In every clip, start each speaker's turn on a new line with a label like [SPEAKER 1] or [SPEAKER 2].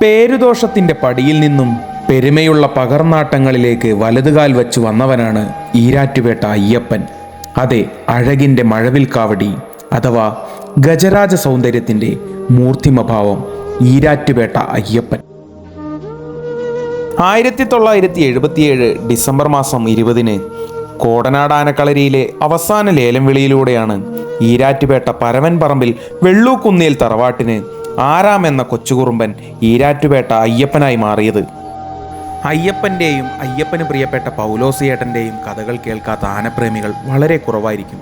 [SPEAKER 1] പേരുദോഷത്തിന്റെ പടിയിൽ നിന്നും പെരുമയുള്ള പകർനാട്ടങ്ങളിലേക്ക് വലതുകാൽ വച്ചു വന്നവനാണ് ഈരാറ്റുപേട്ട അയ്യപ്പൻ. അതെ അഴകിന്റെ മഴവിൽ കാവടി അഥവാ ഗജരാജ സൗന്ദര്യത്തിന്റെ മൂർത്തിമഭാവം ഈരാറ്റുപേട്ട അയ്യപ്പൻ. ആയിരത്തി തൊള്ളായിരത്തി എഴുപത്തിയേഴ് ഡിസംബർ മാസം ഇരുപതിന് കോടനാട് ആനക്കളരിയിലെ അവസാന ലേലം വിളിയിലൂടെയാണ് ഈരാറ്റുപേട്ട പരവൻ പറമ്പിൽ വെള്ളൂക്കുന്നിയൽ തറവാട്ടിന് ആറാം എന്ന കൊച്ചുകുറുമ്പൻ ഈരാറ്റുപേട്ട അയ്യപ്പനായി മാറിയത്. അയ്യപ്പന്റെയും അയ്യപ്പന് പ്രിയപ്പെട്ട പൗലോസിയേട്ടന്റെയും കഥകൾ കേൾക്കാത്ത ആനപ്രേമികൾ വളരെ കുറവായിരിക്കും.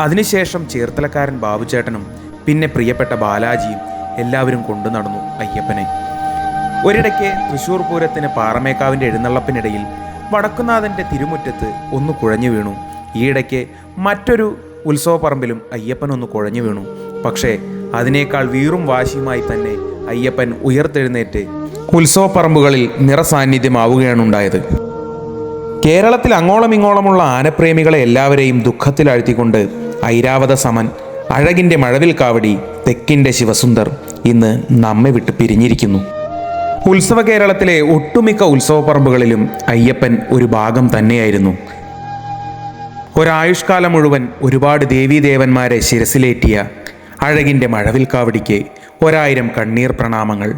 [SPEAKER 1] അതിനുശേഷം ചേർത്തലക്കാരൻ ബാബുചേട്ടനും പിന്നെ പ്രിയപ്പെട്ട ബാലാജിയും എല്ലാവരും കൊണ്ടു നടന്നു അയ്യപ്പനെ. ഒരിടയ്ക്ക് തൃശൂർ പൂരത്തിന് പാറമേക്കാവിന്റെ എഴുന്നള്ളപ്പിനിടയിൽ വടക്കുനാഥന്റെ തിരുമുറ്റത്ത് ഒന്ന് കുഴഞ്ഞു വീണു. ഈയിടയ്ക്ക് മറ്റൊരു ഉത്സവപ്പറമ്പിലും അയ്യപ്പൻ ഒന്ന് കുഴഞ്ഞു വീണു. പക്ഷേ അതിനേക്കാൾ വീറും വാശിയുമായി തന്നെ അയ്യപ്പൻ ഉയർത്തെഴുന്നേറ്റ് ഉത്സവപ്പറമ്പുകളിൽ നിറസാന്നിധ്യമാവുകയാണ് ഉണ്ടായത് കേരളത്തിൽ അങ്ങോളം ഇങ്ങോളമുള്ള ആനപ്രേമികളെ എല്ലാവരെയും ദുഃഖത്തിലാഴ്ത്തിക്കൊണ്ട് ഐരാവത സമൻ അഴകിന്റെ മഴവിൽ കാവടി തെക്കിന്റെ ശിവസുന്ദർ ഇന്ന് നമ്മെ വിട്ട് പിരിഞ്ഞിരിക്കുന്നു. ഉത്സവ കേരളത്തിലെ ഒട്ടുമിക്ക ഉത്സവപ്പറമ്പുകളിലും അയ്യപ്പൻ ഒരു ഭാഗം തന്നെയായിരുന്നു. ഒരായുഷ്കാലം മുഴുവൻ ഒരുപാട് ദേവീദേവന്മാരെ ശിരസിലേറ്റിയ അഴകിന്റെ മഴവിൽ കാവടിക്ക് ഒരായിരം കണ്ണീർ പ്രണാമങ്ങൾ